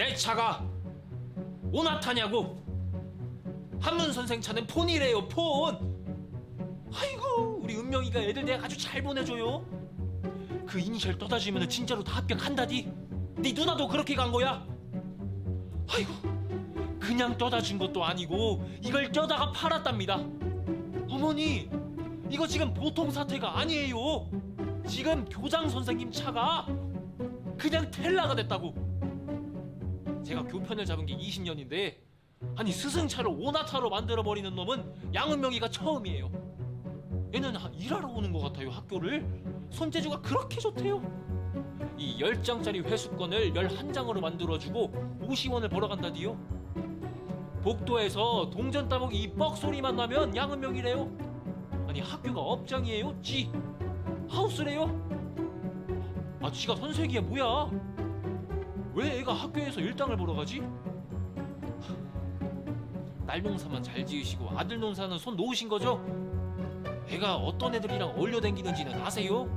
내 차가 오나타냐고. 한문 선생 차는 폰이래요 폰. 아이고 우리 은명이가 애들 내가 아주 잘 보내줘요. 그 이니셜 떠다 주면 진짜로 다 합격한다디. 네 누나도 그렇게 간 거야. 아이고 그냥 떠다 준 것도 아니고 이걸 쪄다가 팔았답니다. 어머니 이거 지금 보통 사태가 아니에요. 지금 교장 선생님 차가 그냥 텔라가 됐다고 제가 교편을 잡은 게 20년인데 아니 스승차를 오나타로 만들어 버리는 놈은 양은명이가 처음이에요. 얘는 하- 일하러 오는 것 같아요 학교를 손재주가 그렇게 좋대요. 이 10장짜리 회수권을 11장으로 만들어주고 50원을 벌어간다디요. 복도에서 동전 따먹이 이 뻑 소리만 나면 양은명이래요. 아니 학교가 업장이에요? 지 하우스래요? 아 지가 선생이야 뭐야? 왜 애가 학교에서 일당을 벌어 가지? 딸 농사만 잘 지으시고 아들 농사는 손 놓으신 거죠? 애가 어떤 애들이랑 어울려 댕기는지는 아세요?